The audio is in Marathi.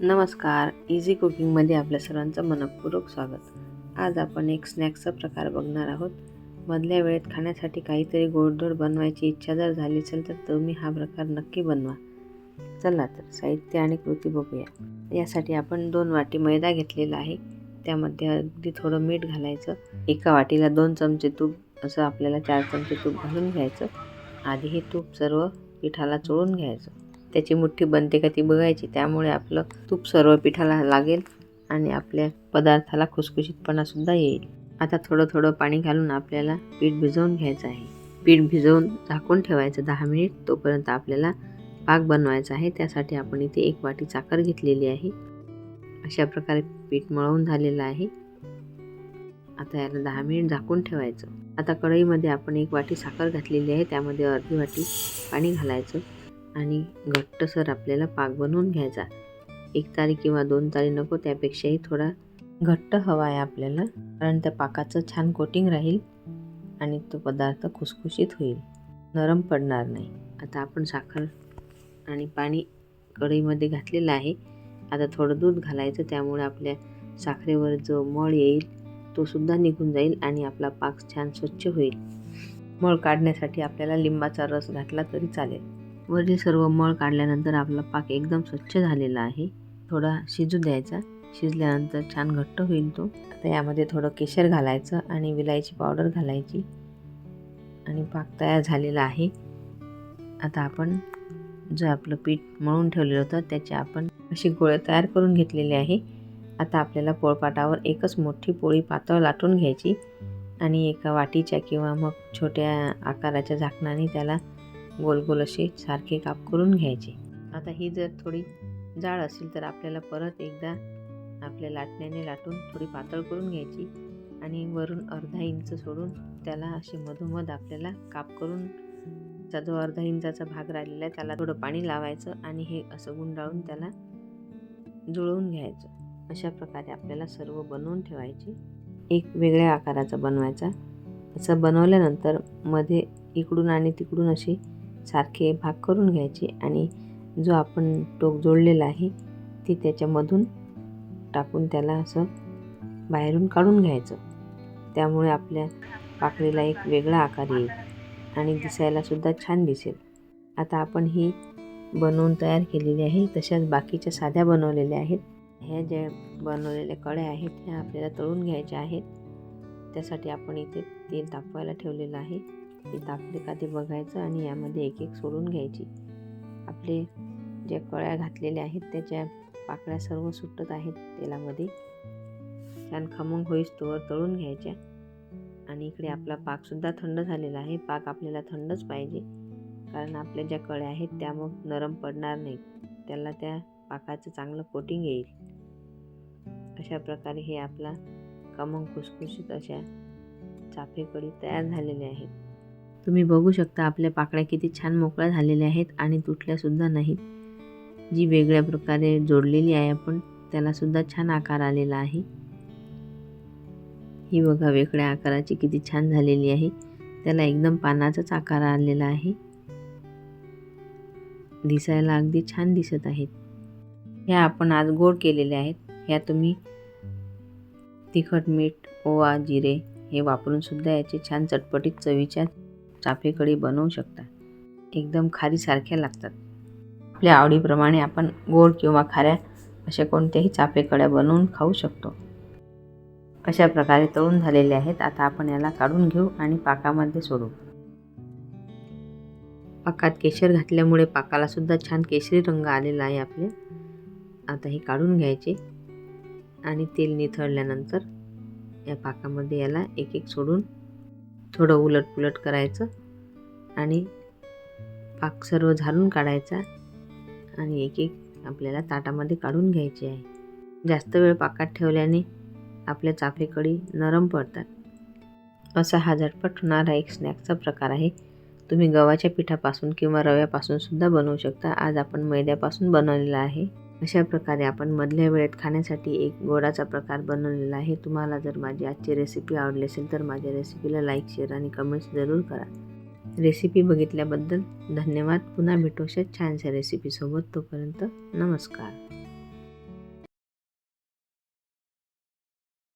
नमस्कार. इझी कुकिंगमध्ये आपल्या सर्वांचं मनपूर्वक स्वागत. आज आपण एक स्नॅक्सचा प्रकार बघणार आहोत. मधल्या वेळेत खाण्यासाठी काहीतरी गोडधोड बनवायची इच्छा जर झाली असेल तर तुम्ही हा प्रकार नक्की बनवा. चला तर साहित्य आणि कृती बघूया. यासाठी आपण दोन वाटी मैदा घेतलेला आहे. त्यामध्ये अगदी थोडं मीठ घालायचं. एका वाटीला दोन चमचे तूप असं आपल्याला चार चमचे तूप घालून घ्यायचं. आधी हे तूप सर्व पिठाला चोळून घ्यायचं. त्याची मुठ्ठी बनते का ती बघायची. त्यामुळे आपलं तूप सर्व पिठाला लागेल आणि आपल्या पदार्थाला खुसखुशीतपणासुद्धा येईल. आता थोडं थोडं पाणी घालून आपल्याला पीठ भिजवून घ्यायचं आहे. पीठ भिजवून झाकून ठेवायचं दहा मिनिट. तोपर्यंत आपल्याला पाक बनवायचा आहे. त्यासाठी आपण इथे एक वाटी साखर घेतलेली आहे. अशा प्रकारे पीठ मळवून झालेलं आहे. आता याला दहा मिनिट झाकून ठेवायचं. आता कढईमध्ये आपण एक वाटी साखर घातलेली आहे. त्यामध्ये अर्धी वाटी पाणी घालायचं. आणि घट्टसर आपल्याला पाक बनवून घ्यायचा. एक तारी किंवा दोन तारी नको त्यापेक्षाही थोडा घट्ट हवा आहे आपल्याला कारण त्या पाकाचं छान कोटिंग राहील आणि तो पदार्थ खुसखुशीत होईल. नरम पडणार नाही. आता आपण साखर आणि पाणी कढईमध्ये घातलेलं आहे. आता थोडं दूध घालायचं त्यामुळे आपल्या साखरेवर जो मळ येईल तो सुद्धा निघून जाईल आणि आपला पाक छान स्वच्छ होईल. मळ काढण्यासाठी आपल्याला लिंबाचा रस घातला तरी चालेल. वरील सर्व मळ काढल्यानंतर आपला पाक एकदम स्वच्छ झालेला आहे. थोडा शिजू द्यायचा. शिजल्यानंतर छान घट्ट होईल तो. आता यामध्ये थोडं केशर घालायचं आणि विलायची पावडर घालायची. आणि पाक तयार झालेला आहे. आता आपण जे आपलं पीठ मळून ठेवलेलं होतं त्याचे आपण अशी गोळे तयार करून घेतलेली आहे. आता आपल्याला पोळपाटावर एकच मोठी पोळी पातळ लाटून घ्यायची. आणि एका वाटीच्या किंवा मग छोट्या आकाराच्या झाकणाने त्याला गोल गोल असे सारखे काप करून घ्यायचे. आता ही जर थोडी जाड असेल तर आपल्याला परत एकदा आपल्या लाटण्याने लाटून थोडी पातळ करून घ्यायची आणि वरून अर्धा इंच सोडून त्याला असे मधोमध आपल्याला काप करून चा जो अर्धा इंचाचा भाग राहिलेला आहे त्याला थोडं पाणी लावायचं आणि हे असं गुंडाळून त्याला जुळवून घ्यायचं. अशा प्रकारे आपल्याला सर्व बनवून ठेवायचे. एक वेगळ्या आकाराचा बनवायचा. असं बनवल्यानंतरमध्ये इकडून आणि तिकडून अशी सारखे भाग करून घ्यायचे आणि जो आपण टोक जोडलेला आहे ते त्याच्यामधून टाकून त्याला असं बाहेरून काढून घ्यायचं. त्यामुळे आपल्या पाकळीला एक वेगळा आकार येईल आणि दिसायलासुद्धा छान दिसेल. आता आपण ही बनवून तयार केलेली आहे तशाच बाकीच्या साध्या बनवलेल्या आहेत. ह्या ज्या बनवलेल्या कड्या आहेत ह्या आपल्याला तळून घ्यायच्या आहेत. त्यासाठी आपण इथे तेल तापवायला ठेवलेलं आहे. ते तापले का ते बघायचं आणि यामध्ये एक एक सोडून घ्यायची. आपले ज्या कळ्या घातलेल्या आहेत त्याच्या पाकळ्या सर्व सुटत आहेत तेलामध्ये. छान खमंग होईस तोवर तळून घ्यायच्या. आणि इकडे आपला पाकसुद्धा थंड झालेला आहे. पाक आपल्याला थंडच पाहिजे. कारण आपल्या ज्या कळ्या आहेत त्या मग नरम पडणार नाही त्याला त्या पाकाचं चांगलं कोटिंग येईल. अशा प्रकारे हे आपला खमंग खुसखुशीत अशा चाफेकडी तयार झालेल्या आहेत. तुम्ही बघू शकता आपल्या पाकळ्या किती छान मोकळ्या झालेल्या आहेत आणि तुटल्यासुद्धा नाहीत. जी वेगळ्या प्रकारे जोडलेली आहे आपण त्यालासुद्धा छान आकार आलेला आहे. ही बघा वेगळ्या आकाराची किती छान झालेली आहे. त्याला एकदम पानाचाच आकार आलेला आहे. दिसायला अगदी छान दिसत आहेत. ह्या आपण आज गोड केलेल्या आहेत. ह्या तुम्ही तिखट मीठ ओवा जिरे हे वापरून सुद्धा याचे छान चटपटीत चवीच्या चाफेकडी बनवू शकता. एकदम खारीसारख्या लागतात. आपल्या आवडीप्रमाणे आपण गोड किंवा खाऱ्या अशा कोणत्याही चाफेकड्या बनवून खाऊ शकतो. अशा प्रकारे तळून झालेले आहेत. आता आपण याला काढून घेऊ आणि पाकामध्ये सोडू. पाकात केशर घातल्यामुळे पाकाला सुद्धा छान केशरी रंग आलेला आहे आपले. आता हे काढून घ्यायचे. आणि तेल निथळल्यानंतर या पाकामध्ये याला एक एक सोडून थोडं उलटपुलट करायचं आणि पाक सर्व झालून काढायचा आणि एक एक आपल्याला ताटामध्ये काढून घ्यायची आहे. जास्त वेळ पाकात ठेवल्याने आपल्या चाफेकडी नरम पडतात. असा हा झटपट होणारा एक स्नॅक्सचा प्रकार आहे. तुम्ही गव्हाच्या पिठापासून किंवा रव्यापासून सुद्धा बनवू शकता. आज आपण मैद्यापासून बनवलेला आहे. अशा प्रकारे आपण मधल्या वेळेत खाण्यासाठी एक गोडाचा प्रकार बनवलेला आहे. तुम्हाला जर माझी आजची रेसिपी आवडली असेल तर माझ्या रेसिपीला लाईक शेअर आणि कमेंट्स जरूर करा. रेसिपी बघितल्याबद्दल धन्यवाद. पुन्हा भेटू छानशा रेसिपीसोबत तोपर्यंत नमस्कार.